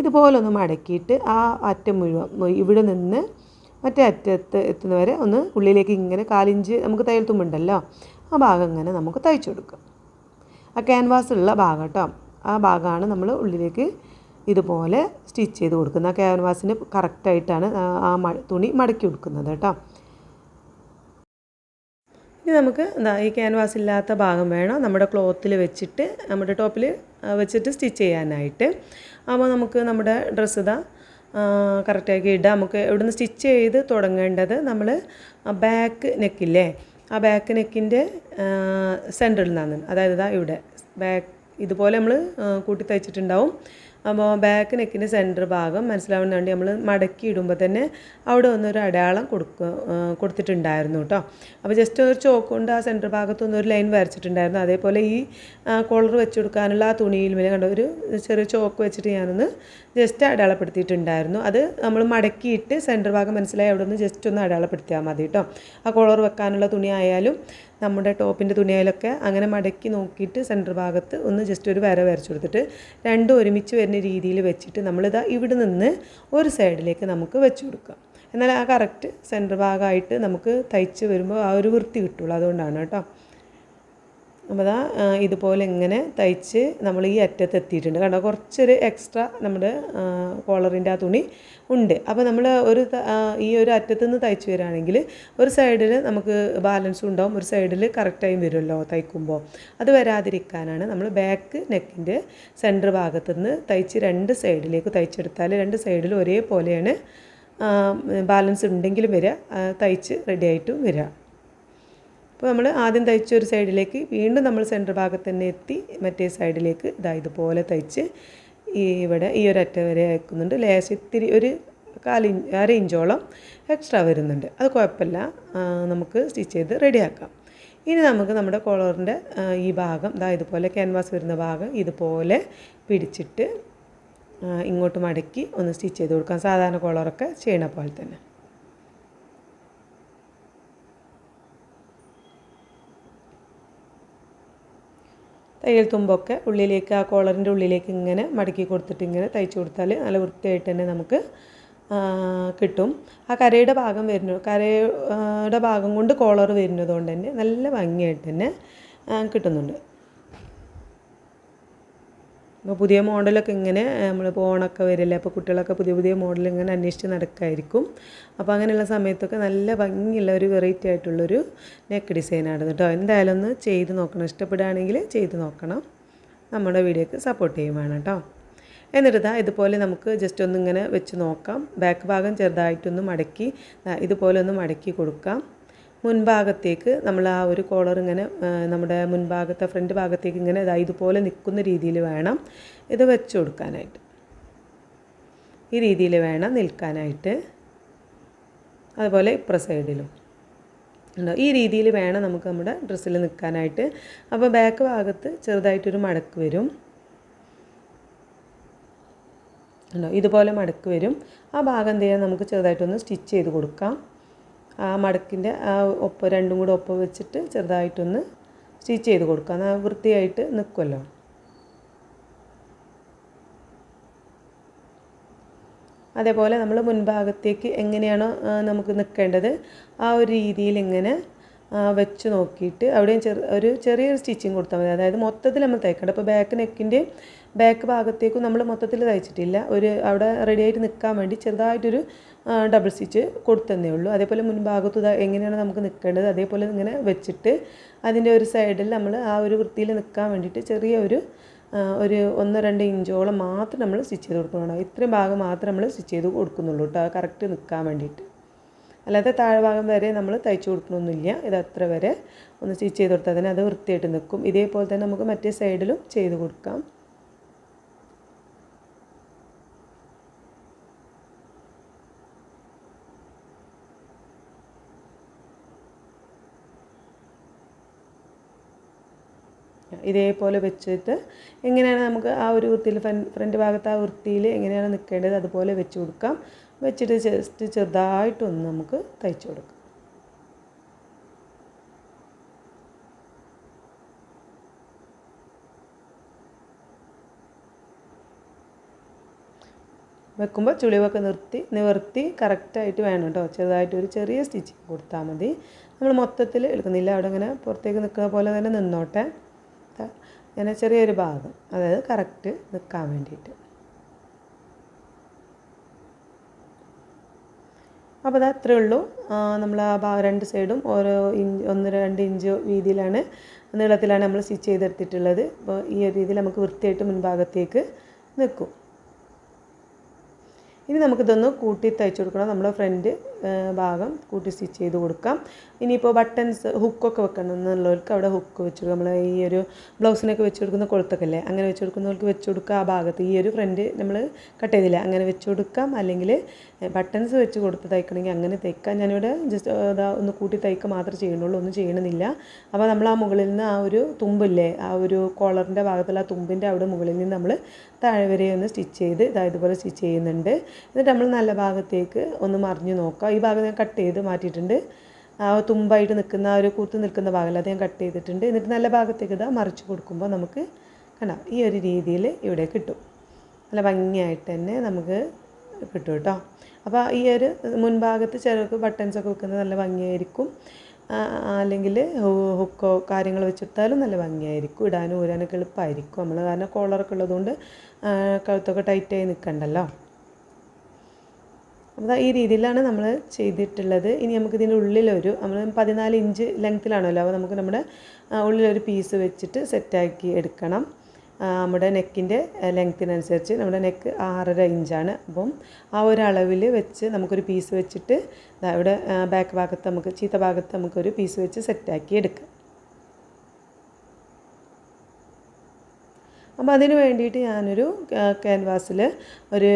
ഇതുപോലെ ഒന്ന് മടക്കിയിട്ട് ആ അറ്റം മുഴുവൻ ഇവിടെ നിന്ന് മറ്റേ അറ്റത്ത് എത്തുന്നവരെ ഒന്ന് ഉള്ളിലേക്ക് ഇങ്ങനെ കാലിഞ്ച് നമുക്ക് തയ്യൽ തുമ്പുണ്ടല്ലോ? ആ ഭാഗം ഇങ്ങനെ നമുക്ക് തയ്ച്ചു കൊടുക്കാം. ആ ക്യാൻവാസ് ഉള്ള ഭാഗം കേട്ടോ. ആ ഭാഗമാണ് നമ്മൾ ഉള്ളിലേക്ക് ഇതുപോലെ സ്റ്റിച്ച് ചെയ്ത് കൊടുക്കുന്നത്. ക്യാൻവാസിന് കറക്റ്റായിട്ടാണ് ആ തുണി മടക്കി കൊടുക്കുന്നത് കേട്ടോ. ഇനി നമുക്ക് എന്താ ഈ ക്യാൻവാസ് ഇല്ലാത്ത ഭാഗം വേണം. നമ്മുടെ ക്ലോത്തിൽ വെച്ചിട്ട് നമ്മുടെ ടോപ്പിൽ വെച്ചിട്ട് സ്റ്റിച്ച് ചെയ്യാനായിട്ട്. അപ്പോൾ നമുക്ക് നമ്മുടെ ഡ്രസ്സ് ഇതാ കറക്റ്റാക്കി ഇടാം. നമുക്ക് ഇവിടുന്ന് സ്റ്റിച്ച് ചെയ്ത് തുടങ്ങേണ്ടത് നമ്മൾ ബാക്ക് നെക്കില്ലേ? ആ ബാക്ക് നെക്കിന്റെ സെന്ററിൽ നിന്നാണ്. അതായത് ഇതാ ഇവിടെ ബാക്ക് ഇതുപോലെ നമ്മൾ കൂട്ടി തയ്ച്ചിട്ടുണ്ടാവും അപ്പോൾ ബാക്ക് നെക്കിന്റെ സെന്റർ ഭാഗം മനസ്സിലാവുന്ന വേണ്ടി നമ്മൾ മടക്കി ഇടുമ്പോൾ തന്നെ അവിടെ ഒന്നൊരു അടയാളം കൊടുക്കുക കൊടുത്തിട്ടുണ്ടായിരുന്നു കേട്ടോ അപ്പോൾ ജസ്റ്റ് ഒരു ചോക്ക് കൊണ്ട് ആ സെന്റർ ഭാഗത്ത് ഒന്ന് ഒരു ലൈൻ വരച്ചിട്ടുണ്ടായിരുന്നു. അതേപോലെ ഈ കോളർ വെച്ച് കൊടുക്കാനുള്ള ആ തുണിയിൽ മേലെ കണ്ട ഒരു ചെറിയ ചോക്ക് വെച്ചിട്ട് ഞാനൊന്ന് ജസ്റ്റ് അടയാളപ്പെടുത്തിയിട്ടുണ്ടായിരുന്നു. അത് നമ്മൾ മടക്കിയിട്ട് സെന്റർ ഭാഗം മനസ്സിലായി അവിടെ ഒന്ന് ജസ്റ്റ് ഒന്ന് അടയാളപ്പെടുത്തിയാൽ മതി കേട്ടോ ആ കോളർ വെക്കാനുള്ള തുണി ആയാലും നമ്മുടെ ടോപ്പിന്റെ തുണിയായാലൊക്കെ അങ്ങനെ മടക്കി നോക്കിയിട്ട് സെന്റർ ഭാഗത്ത് ഒന്ന് ജസ്റ്റ് ഒരു വര വരച്ചു കൊടുത്തിട്ട് രണ്ടും ഒരുമിച്ച് വരുന്ന രീതിയിൽ വെച്ചിട്ട് നമ്മളിതാ ഇവിടെ നിന്ന് ഒരു സൈഡിലേക്ക് നമുക്ക് വെച്ച് കൊടുക്കാം. എന്നാൽ ആ കറക്റ്റ് സെന്റർ ഭാഗമായിട്ട് നമുക്ക് തയ്ച്ച് വരുമ്പോൾ ആ ഒരു വൃത്തി കിട്ടുള്ളൂ അതുകൊണ്ടാണ് കേട്ടോ. അപ്പോൾ അതാ ഇതുപോലെ ഇങ്ങനെ തയ്ച്ച് നമ്മൾ ഈ അറ്റത്ത് എത്തിയിട്ടുണ്ട്. കാരണം കുറച്ചൊരു എക്സ്ട്രാ നമ്മുടെ കോളറിന്റെ ആ തുണി ഉണ്ട്. അപ്പോൾ നമ്മൾ ഒരു ഈ ഒരു അറ്റത്ത് നിന്ന് തയ്ച്ച് വരികയാണെങ്കിൽ ഒരു സൈഡിൽ നമുക്ക് ബാലൻസും ഉണ്ടാവും. ഒരു സൈഡിൽ കറക്റ്റായും വരുമല്ലോ തയ്ക്കുമ്പോൾ അത് വരാതിരിക്കാനാണ് നമ്മൾ ബാക്ക് നെക്കിന്റെ സെന്റർ ഭാഗത്തു നിന്ന് തയ്ച്ച് രണ്ട് സൈഡിലേക്ക് തയ്ച്ചെടുത്താൽ രണ്ട് സൈഡിലും ഒരേപോലെയാണ് ബാലൻസ് ഉണ്ടെങ്കിലും വരിക തയ്ച്ച് റെഡി ആയിട്ടും വരിക. അപ്പോൾ നമ്മൾ ആദ്യം തയ്ച്ച ഒരു സൈഡിലേക്ക് വീണ്ടും നമ്മൾ സെന്റർ ഭാഗത്ത് തന്നെ എത്തി മറ്റേ സൈഡിലേക്ക് ഇതാ ഇതുപോലെ തയ്ച്ച് ഈ ഇവിടെ ഈ ഒരു അറ്റ വരെ അയക്കുന്നുണ്ട്. ലേശം ഇത്തിരി ഒരു കാലി അര ഇഞ്ചോളം എക്സ്ട്രാ വരുന്നുണ്ട്. അത് കുഴപ്പമില്ല. നമുക്ക് സ്റ്റിച്ച് ചെയ്ത് റെഡിയാക്കാം. ഇനി നമുക്ക് നമ്മുടെ കോളറിന്റെ ഈ ഭാഗം ഇതാ ഇതുപോലെ ക്യാൻവാസ് വരുന്ന ഭാഗം ഇതുപോലെ പിടിച്ചിട്ട് ഇങ്ങോട്ട് മടക്കി ഒന്ന് സ്റ്റിച്ച് ചെയ്ത് കൊടുക്കാം. സാധാരണ കോളറൊക്കെ ചെയ്യണ പോലെ തന്നെ. തയ്യൽ തുമ്പൊക്കെ ഉള്ളിലേക്ക് ആ കോളറിന്റെ ഉള്ളിലേക്ക് ഇങ്ങനെ മടക്കി കൊടുത്തിട്ട് ഇങ്ങനെ തയ്ച്ചു കൊടുത്താൽ നല്ല വൃത്തിയായിട്ട് തന്നെ നമുക്ക് കിട്ടും. ആ കരയുടെ ഭാഗം വരുന്നു കരയുടെ ഭാഗം കൊണ്ട് കോളർ വരുന്നത് കൊണ്ട് തന്നെ നല്ല ഭംഗിയായിട്ട് തന്നെ കിട്ടുന്നുണ്ട്. അപ്പോൾ പുതിയ മോഡലൊക്കെ ഇങ്ങനെ നമ്മളിപ്പോൾ ഓണമൊക്കെ വരില്ലേ അപ്പോൾ കുട്ടികളൊക്കെ പുതിയ പുതിയ മോഡൽ ഇങ്ങനെ അന്വേഷിച്ച് നടക്കായിരിക്കും. അപ്പോൾ അങ്ങനെയുള്ള സമയത്തൊക്കെ നല്ല ഭംഗിയുള്ള ഒരു വെറൈറ്റി ആയിട്ടുള്ളൊരു നെക്ക് ഡിസൈനാണ് കേട്ടോ എന്തായാലും ഒന്ന് ചെയ്ത് നോക്കണം. ഇഷ്ടപ്പെടുകയാണെങ്കിൽ ചെയ്ത് നോക്കണം. നമ്മുടെ വീഡിയോക്ക് സപ്പോർട്ട് ചെയ്യും വേണം കേട്ടോ എന്നിട്ട് ഇതാ ഇതുപോലെ നമുക്ക് ജസ്റ്റ് ഒന്നിങ്ങനെ വെച്ച് നോക്കാം. ബാക്ക് ഭാഗം ചെറുതായിട്ടൊന്ന് മടക്കി ഇതുപോലെ ഒന്ന് മടക്കി കൊടുക്കാം. മുൻഭാഗത്തേക്ക് നമ്മൾ ആ ഒരു കോളർ ഇങ്ങനെ നമ്മുടെ മുൻഭാഗത്തെ ഫ്രണ്ട് ഭാഗത്തേക്ക് ഇങ്ങനെ ഇതാ ഇതുപോലെ നിൽക്കുന്ന രീതിയിൽ വേണം ഇത് വെച്ച് കൊടുക്കാനായിട്ട്. ഈ രീതിയിൽ വേണം നിൽക്കാനായിട്ട്. അതുപോലെ ഇപ്പുറ സൈഡിലും. ഉണ്ടോ ഈ രീതിയിൽ വേണം നമുക്ക് നമ്മുടെ ഡ്രസ്സിൽ നിൽക്കാനായിട്ട്. അപ്പോൾ ബാക്ക് ഭാഗത്ത് ചെറുതായിട്ടൊരു മടക്ക് വരും. ഉണ്ടോ ഇതുപോലെ മടക്ക് വരും. ആ ഭാഗം എന്ത് ചെയ്യാം? നമുക്ക് ചെറുതായിട്ടൊന്ന് സ്റ്റിച്ച് ചെയ്ത് കൊടുക്കാം. ആ മടക്കിന്റെ ആ ഒപ്പം രണ്ടും കൂടെ ഒപ്പം വെച്ചിട്ട് ചെറുതായിട്ടൊന്ന് സ്റ്റിച്ച് ചെയ്ത് കൊടുക്കുക. എന്നാൽ വൃത്തിയായിട്ട് നിൽക്കുമല്ലോ അതേപോലെ നമ്മൾ മുൻഭാഗത്തേക്ക് എങ്ങനെയാണോ നമുക്ക് നിൽക്കേണ്ടത് ആ ഒരു രീതിയിൽ ഇങ്ങനെ വെച്ച് നോക്കിയിട്ട് അവിടെയും ചെറു ഒരു ചെറിയൊരു സ്റ്റിച്ചിങ് കൊടുത്താൽ മതി. അതായത് മൊത്തത്തിൽ നമ്മൾ തയ്ക്കേണ്ട. അപ്പോൾ ബാക്ക് നെക്കിന്റെ ബാക്ക് ഭാഗത്തേക്കും നമ്മൾ മൊത്തത്തിൽ തയ്ച്ചിട്ടില്ല. ഒരു അവിടെ റെഡിയായിട്ട് നിൽക്കാൻ വേണ്ടി ചെറുതായിട്ടൊരു ഡബിൾ സ്റ്റിച്ച് കൊടുത്തന്നേ ഉള്ളൂ. അതേപോലെ മുൻഭാഗത്ത് എങ്ങനെയാണ് നമുക്ക് നിൽക്കേണ്ടത്? അതേപോലെ ഇങ്ങനെ വെച്ചിട്ട് അതിന്റെ ഒരു സൈഡിൽ നമ്മൾ ആ ഒരു വൃത്തിയിൽ നിൽക്കാൻ വേണ്ടിയിട്ട് ചെറിയ ഒരു ഒരു ഒന്ന് രണ്ട് ഇഞ്ചോളം മാത്രം നമ്മൾ സ്റ്റിച്ച് ചെയ്ത് കൊടുക്കണം ഇത്രയും ഭാഗം മാത്രം നമ്മൾ സ്റ്റിച്ച് ചെയ്ത് കൊടുക്കുന്നുള്ളൂ കേട്ടോ കറക്റ്റ് നിൽക്കാൻ വേണ്ടിയിട്ട്. അല്ലാതെ താഴ്ഭാഗം വരെ നമ്മൾ തയ്ച്ചു കൊടുക്കണമൊന്നുമില്ല ഇത് അത്ര വരെ ഒന്ന് സ്റ്റിച്ച് ചെയ്ത് കൊടുത്താൽ തന്നെ അത് വൃത്തിയായിട്ട് നിൽക്കും. ഇതേപോലെ തന്നെ നമുക്ക് മറ്റേ സൈഡിലും ചെയ്ത് കൊടുക്കാം. ഇതേപോലെ വെച്ചിട്ട് എങ്ങനെയാണ് നമുക്ക് ആ ഒരു വൃത്തിയിൽ ഫ്രണ്ട് ഭാഗത്ത് ആ വൃത്തിയിൽ എങ്ങനെയാണ് നിൽക്കേണ്ടത് അതുപോലെ വെച്ച് കൊടുക്കാം. വെച്ചിട്ട് ജസ്റ്റ് ചെറുതായിട്ടൊന്ന് നമുക്ക് തയ്ച്ചു കൊടുക്കാം. വെക്കുമ്പോൾ ചുളിവൊക്കെ നിർത്തി നിവർത്തി കറക്റ്റായിട്ട് വേണം കേട്ടോ. ചെറുതായിട്ട് ഒരു ചെറിയ സ്റ്റിച്ചിങ് കൊടുത്താൽ മതി. നമ്മൾ മൊത്തത്തിൽ എടുക്കുന്നില്ല. അവിടെ ഇങ്ങനെ പുറത്തേക്ക് നിൽക്കുന്ന പോലെ തന്നെ നിന്നോട്ടെ. ദാ ഇങ്ങനെ ചെറിയൊരു ഭാഗം. അതായത് കറക്റ്റ് നിൽക്കാൻ വേണ്ടിയിട്ട്. അപ്പോൾ അത് അത്രേ ഉള്ളൂ. നമ്മൾ ആ ഭാഗ രണ്ട് സൈഡും ഓരോ ഇഞ്ച് ഒന്ന് രണ്ട് ഇഞ്ച് വീതിയിലാണ് നീളത്തിലാണ് നമ്മൾ സ്റ്റിച്ച് ചെയ്തെടുത്തിട്ടുള്ളത്. അപ്പോൾ ഈ ഒരു രീതിയിൽ നമുക്ക് വൃത്തിയായിട്ട് മുൻഭാഗത്തേക്ക് നിൽക്കും. ഇനി നമുക്കിതൊന്ന് കൂട്ടി തയ്ച്ചു കൊടുക്കണം. നമ്മുടെ ഫ്രണ്ട് ഭാഗം കൂട്ടി സ്റ്റിച്ച് ചെയ്ത് കൊടുക്കാം. ഇനിയിപ്പോൾ ബട്ടൺസ് ഹുക്കൊക്കെ വെക്കണം എന്നുള്ളവർക്ക് അവിടെ ഹുക്ക് വെച്ച് നമ്മൾ ഈ ഒരു ബ്ലൗസിനൊക്കെ വെച്ച് കൊടുക്കുന്ന കൊളുത്തൊക്കെ അല്ലേ അങ്ങനെ വെച്ച് കൊടുക്കുന്നവർക്ക് വെച്ച് കൊടുക്കുക. ആ ഭാഗത്ത് ഈ ഒരു ഫ്രണ്ട് നമ്മൾ കട്ട് ചെയ്തില്ല അങ്ങനെ വെച്ച് കൊടുക്കാം. അല്ലെങ്കിൽ ബട്ടൺസ് വെച്ച് കൊടുത്ത് തയ്ക്കണമെങ്കിൽ അങ്ങനെ തയ്ക്കാം. ഞാനിവിടെ ജസ്റ്റ് അതാ ഒന്ന് കൂട്ടി തയ്ക്കുക മാത്രമേ ചെയ്യണുള്ളൂ ഒന്നും ചെയ്യണമെന്നില്ല. അപ്പോൾ നമ്മൾ ആ മുകളിൽ നിന്ന് ആ ഒരു തുമ്പില്ലേ ആ ഒരു കോളറിന്റെ ഭാഗത്തുള്ള ആ തുമ്പിന്റെ അവിടെ മുകളിൽ നിന്ന് നമ്മൾ താഴെ വരെ ഒന്ന് സ്റ്റിച്ച് ചെയ്ത് ഇതായതുപോലെ സ്റ്റിച്ച് ചെയ്യുന്നുണ്ട്. എന്നിട്ട് നമ്മൾ നല്ല ഭാഗത്തേക്ക് ഒന്ന് മറിഞ്ഞ് നോക്കാം ഈ ഭാഗം ഞാൻ കട്ട് ചെയ്ത് മാറ്റിയിട്ടുണ്ട്. ആ തുമ്പായിട്ട് നിൽക്കുന്ന ഒരു കൂത്ത് നിൽക്കുന്ന ഭാഗമല്ല അത് ഞാൻ കട്ട് ചെയ്തിട്ടുണ്ട്. എന്നിട്ട് നല്ല ഭാഗത്തേക്ക് ഇതാ മറിച്ച് കൊടുക്കുമ്പോൾ നമുക്ക് കണ്ട ഈ ഒരു രീതിയിൽ ഇവിടെ കിട്ടും. നല്ല ഭംഗിയായിട്ട് തന്നെ നമുക്ക് കിട്ടും കേട്ടോ. അപ്പോൾ ഈ ഒരു മുൻഭാഗത്ത് ചിലർക്ക് ബട്ടൺസൊക്കെ വെക്കുന്നത് നല്ല ഭംഗിയായിരിക്കും. അല്ലെങ്കിൽ ഹുക്കോ കാര്യങ്ങൾ വെച്ചെടുത്താലും നല്ല ഭംഗിയായിരിക്കും. ഇടാനും ഊരാനൊക്കെ എളുപ്പമായിരിക്കും നമ്മൾ കാരണം കോളറൊക്കെ ഉള്ളതുകൊണ്ട് കഴുത്തൊക്കെ ടൈറ്റായി നിൽക്കണ്ടല്ലോ അപ്പോൾ ഈ രീതിയിലാണ് നമ്മൾ ചെയ്തിട്ടുള്ളത്. ഇനി നമുക്ക് ഇതിന്റെ ഉള്ളിലൊരു നമ്മൾ പതിനാല് ഇഞ്ച് ലെങ്ത്തിലാണല്ലോ അപ്പോൾ നമുക്ക് നമ്മുടെ ഉള്ളിലൊരു പീസ് വെച്ചിട്ട് സെറ്റാക്കി എടുക്കണം. നമ്മുടെ നെക്കിന്റെ ലെങ്ത്തിനനുസരിച്ച് നമ്മുടെ നെക്ക് ആറര ഇഞ്ചാണ്. അപ്പം ആ ഒരു അളവിൽ വെച്ച് നമുക്കൊരു പീസ് വെച്ചിട്ട് ഇവിടെ ബാക്ക് ഭാഗത്ത് നമുക്ക് ചീത്ത ഭാഗത്ത് നമുക്കൊരു പീസ് വെച്ച് സെറ്റാക്കി എടുക്കാം. അപ്പോൾ അതിന് വേണ്ടിയിട്ട് ഞാനൊരു ക്യാൻവാസിൽ ഒരു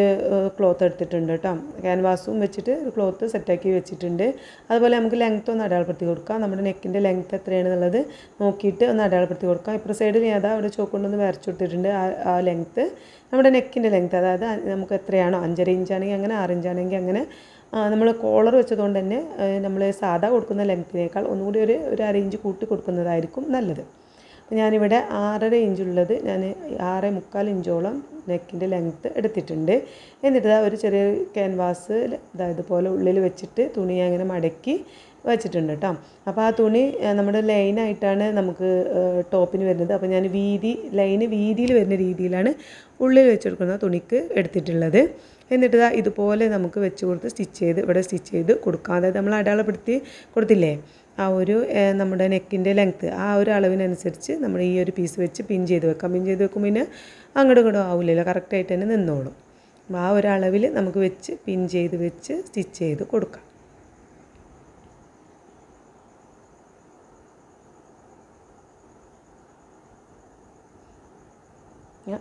ക്ലോത്ത് എടുത്തിട്ടുണ്ട് കേട്ടോ. ക്യാൻവാസും വെച്ചിട്ട് ഒരു ക്ലോത്ത് സെറ്റാക്കി വെച്ചിട്ടുണ്ട്. അതുപോലെ നമുക്ക് ലെങ്ത്ത് ഒന്ന് അടയാളപ്പെടുത്തി കൊടുക്കാം. നമ്മുടെ നെക്കിന്റെ ലെങ്ത്ത് എത്രയാണെന്നുള്ളത് നോക്കിയിട്ട് ഒന്ന് അടയാളപ്പെടുത്തി കൊടുക്കാം. ഇപ്പുറ സൈഡിൽ ഞാൻ അതാ അവിടെ ചോക്കൊണ്ടൊന്ന് വരച്ചു കൊടുത്തിട്ടുണ്ട്. ആ ലെങ്ത്ത് നമ്മുടെ നെക്കിന്റെ ലെങ്ത്ത് അതായത് നമുക്ക് എത്രയാണോ അഞ്ചര ഇഞ്ചാണെങ്കിൽ അങ്ങനെ ആറ് ഇഞ്ചാണെങ്കിൽ അങ്ങനെ നമ്മൾ കോളർ വെച്ചതുകൊണ്ട് തന്നെ നമ്മൾ സാധാ കൊടുക്കുന്ന ലെങ്ത്തിനേക്കാൾ ഒന്നുകൂടി ഒരു ഒരു അര ഇഞ്ച് കൂട്ടി കൊടുക്കുന്നതായിരിക്കും നല്ലത്. ഞാനിവിടെ ആറര ഇഞ്ചുള്ളത് ഞാൻ ആറ് മുക്കാൽ ഇഞ്ചോളം നെക്കിന്റെ ലെങ്ത്ത് എടുത്തിട്ടുണ്ട്. എന്നിട്ട് ഒരു ചെറിയ ക്യാൻവാസ് ഇതാ ഇതുപോലെ ഉള്ളിൽ വെച്ചിട്ട് തുണി അങ്ങനെ മടക്കി വെച്ചിട്ടുണ്ട് കേട്ടോ അപ്പോൾ ആ തുണി നമ്മുടെ ലൈനായിട്ടാണ് നമുക്ക് ടോപ്പിന് വരുന്നത്. അപ്പോൾ ഞാൻ വീതി ലൈന് വീതിയിൽ വരുന്ന രീതിയിലാണ് ഉള്ളിൽ വെച്ചെടുക്കുന്ന തുണിക്ക് എടുത്തിട്ടുള്ളത്. എന്നിട്ട് ഇതുപോലെ നമുക്ക് വെച്ച് കൊടുത്ത് സ്റ്റിച്ച് ചെയ്ത് ഇവിടെ സ്റ്റിച്ച് ചെയ്ത് കൊടുക്കാം. അതായത് നമ്മൾ അടയാളപ്പെടുത്തി കൊടുത്തില്ലേ? ആ ഒരു നമ്മുടെ നെക്കിന്റെ ലെങ്ത്ത് ആ ഒരു അളവിനനുസരിച്ച് നമ്മൾ ഈ ഒരു പീസ് വെച്ച് പിൻ ചെയ്ത് വെക്കാം. പിൻ ചെയ്ത് വെക്കുമ്പോൾ പിന്നെ അങ്ങോട്ടും ഇങ്ങോട്ടും ആവില്ലല്ലോ കറക്റ്റായിട്ട് തന്നെ നിന്നോളും. അപ്പോൾ ആ ഒരു അളവിൽ നമുക്ക് വെച്ച് പിൻ ചെയ്ത് വെച്ച് സ്റ്റിച്ച് ചെയ്ത് കൊടുക്കാം.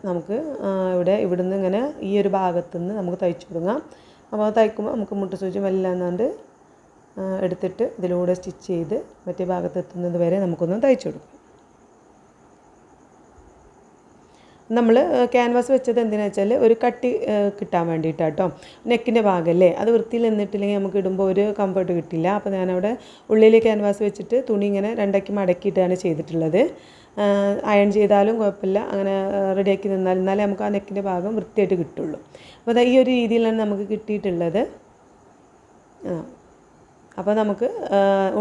നമുക്ക് ഇവിടെ ഇവിടുന്ന് ഇങ്ങനെ ഈ ഒരു ഭാഗത്തുനിന്ന് നമുക്ക് തയ്ച്ചു തുടങ്ങാം അപ്പോൾ തയ്ക്കുമ്പോൾ നമുക്ക് മുട്ട സൂചി എല്ലാം ആ, എടുത്തിട്ട് ഇതിലൂടെ സ്റ്റിച്ച് ചെയ്ത് മറ്റേ ഭാഗത്ത് എത്തുന്നത് വരെ നമുക്കൊന്ന് തയ്ച്ചു കൊടുക്കാം. നമ്മൾ ക്യാൻവാസ് വെച്ചത് എന്തിനാ വെച്ചാൽ ഒരു കട്ടി കിട്ടാൻ വേണ്ടിയിട്ടാണ് കേട്ടോ നെക്കിന്റെ ഭാഗമല്ലേ അത് വൃത്തിയിൽ നിന്നിട്ടില്ലെങ്കിൽ നമുക്ക് ഇടുമ്പോൾ ഒരു കംഫർട്ട് കിട്ടില്ല. അപ്പോൾ ഞാനവിടെ ഉള്ളിൽ ക്യാൻവാസ് വെച്ചിട്ട് തുണി ഇങ്ങനെ രണ്ടാക്കി മടക്കിയിട്ടാണ് ചെയ്തിട്ടുള്ളത്. അയൺ ചെയ്താലും കുഴപ്പമില്ല. അങ്ങനെ റെഡിയാക്കി നിന്നാൽ എന്നാലേ നമുക്ക് ആ നെക്കിന്റെ ഭാഗം വൃത്തിയായിട്ട് കിട്ടുള്ളൂ. അപ്പോൾ ഈ ഒരു രീതിയിലാണ് നമുക്ക് കിട്ടിയിട്ടുള്ളത്. അപ്പോൾ നമുക്ക്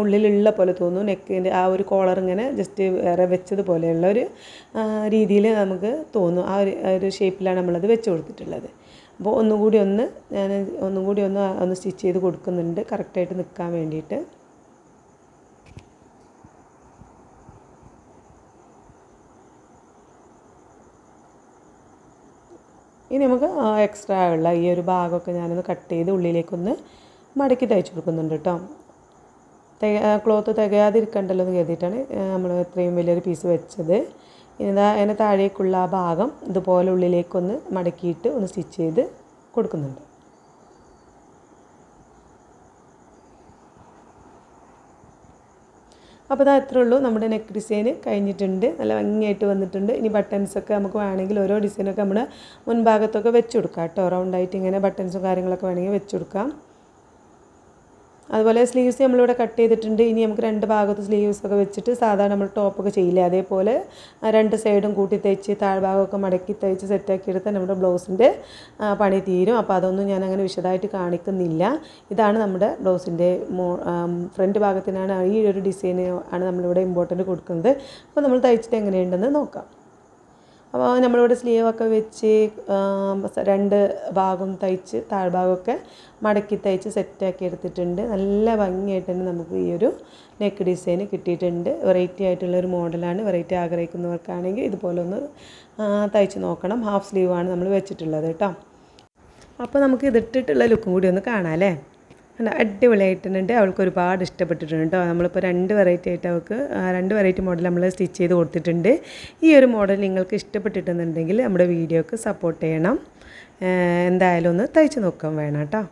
ഉള്ളിലുള്ള പോലെ തോന്നും. നെക്കിന്റെ ആ ഒരു കോളർ ഇങ്ങനെ ജസ്റ്റ് വേറെ വെച്ചതുപോലെയുള്ള ഒരു രീതിയിൽ നമുക്ക് തോന്നും. ആ ഒരു ഒരു ഷേപ്പിലാണ് നമ്മളത് വെച്ച് കൊടുത്തിട്ടുള്ളത്. അപ്പോൾ ഒന്നും കൂടി ഒന്ന് ഞാൻ ഒന്നും കൂടി ഒന്ന് ഒന്ന് സ്റ്റിച്ച് ചെയ്ത് കൊടുക്കുന്നുണ്ട്. കറക്റ്റായിട്ട് നിൽക്കാൻ വേണ്ടിയിട്ട്. ഇനി നമുക്ക് എക്സ്ട്രാ ഉള്ള ഈ ഒരു ഭാഗമൊക്കെ ഞാനൊന്ന് കട്ട് ചെയ്ത് ഉള്ളിലേക്കൊന്ന് മടക്കി തയ്ച്ചു കൊടുക്കുന്നുണ്ട് കേട്ടോ. ക്ലോത്ത് തികയാതിരിക്കണ്ടല്ലോ എന്ന് കരുതിയിട്ടാണ് നമ്മൾ ഇത്രയും വലിയൊരു പീസ് വെച്ചത്. ഇതാ അതിന് താഴേക്കുള്ള ആ ഭാഗം ഇതുപോലെ ഉള്ളിലേക്കൊന്ന് മടക്കിയിട്ട് ഒന്ന് സ്റ്റിച്ച് ചെയ്ത് കൊടുക്കുന്നുണ്ട്. അപ്പോൾ ഇതാ അത്രേ ഉള്ളൂ. നമ്മുടെ നെക്ക് ഡിസൈൻ കഴിഞ്ഞിട്ടുണ്ട്. നല്ല ഭംഗിയായിട്ട് വന്നിട്ടുണ്ട്. ഇനി ബട്ടൺസൊക്കെ നമുക്ക് വേണമെങ്കിൽ ഓരോ ഡിസൈനൊക്കെ നമ്മൾ മുൻഭാഗത്തൊക്കെ വെച്ച് കൊടുക്കാം കേട്ടോ. റൗണ്ടായിട്ട് ഇങ്ങനെ ബട്ടൺസും കാര്യങ്ങളൊക്കെ വേണമെങ്കിൽ വെച്ച് കൊടുക്കാം. അതുപോലെ സ്ലീവ്സ് നമ്മളിവിടെ കട്ട് ചെയ്തിട്ടുണ്ട്. ഇനി നമുക്ക് രണ്ട് ഭാഗത്ത് സ്ലീവ്സ് ഒക്കെ വെച്ചിട്ട് സാധാരണ നമ്മൾ ടോപ്പൊക്കെ ചെയ്യില്ല? അതേപോലെ രണ്ട് സൈഡും കൂട്ടി തയ്ച്ച് താഴ്ഭാഗമൊക്കെ മടക്കി തയ്ച്ച് സെറ്റാക്കി എടുത്താൽ നമ്മുടെ ബ്ലൗസിന്റെ പണി തീരും. അപ്പോൾ അതൊന്നും ഞാൻ അങ്ങനെ വിശദമായിട്ട് കാണിക്കുന്നില്ല. ഇതാണ് നമ്മുടെ ബ്ലൗസിന്റെ ഫ്രണ്ട് ഭാഗത്തിനാണ് ഈ ഒരു ഡിസൈൻ ആണ് നമ്മളിവിടെ ഇമ്പോർട്ടന്റ് കൊടുക്കുന്നത്. അപ്പോൾ നമ്മൾ തയ്ച്ചിട്ട് എങ്ങനെയുണ്ടെന്ന് നോക്കാം. അപ്പോൾ നമ്മളിവിടെ സ്ലീവൊക്കെ വെച്ച് രണ്ട് ഭാഗം തയ്ച്ച് താഴ്ഭാഗമൊക്കെ മടക്കി തയ്ച്ച് സെറ്റാക്കി എടുത്തിട്ടുണ്ട്. നല്ല ഭംഗിയായിട്ട് തന്നെ നമുക്ക് ഈ ഒരു നെക്ക് ഡിസൈൻ കിട്ടിയിട്ടുണ്ട്. വെറൈറ്റി ആയിട്ടുള്ള ഒരു മോഡലാണ്. വെറൈറ്റി ആഗ്രഹിക്കുന്നവർക്കാണെങ്കിൽ ഇതുപോലെ ഒന്ന് തയ്ച്ച് നോക്കണം. ഹാഫ് സ്ലീവാണ് നമ്മൾ വെച്ചിട്ടുള്ളത് കേട്ടോ. അപ്പോൾ നമുക്ക് ഇതിട്ടിട്ടുള്ള ലുക്കും കൂടി ഒന്ന് കാണാം അല്ലേ? അടിപൊളിയായിട്ടുണ്ട്. അവൾക്ക് ഒരുപാട് ഇഷ്ടപ്പെട്ടിട്ടുണ്ട് കേട്ടോ നമ്മളിപ്പോൾ രണ്ട് വെറൈറ്റി ആയിട്ട് അവൾക്ക് രണ്ട് വെറൈറ്റി മോഡൽ നമ്മൾ സ്റ്റിച്ച് ചെയ്ത് കൊടുത്തിട്ടുണ്ട്. ഈ ഒരു മോഡൽ നിങ്ങൾക്ക് ഇഷ്ടപ്പെട്ടിട്ടുണ്ടെങ്കിൽ നമ്മുടെ വീഡിയോക്ക് സപ്പോർട്ട് ചെയ്യണം. എന്തായാലും ഒന്ന് തയ്ച്ച് നോക്കാൻ വേണം കേട്ടോ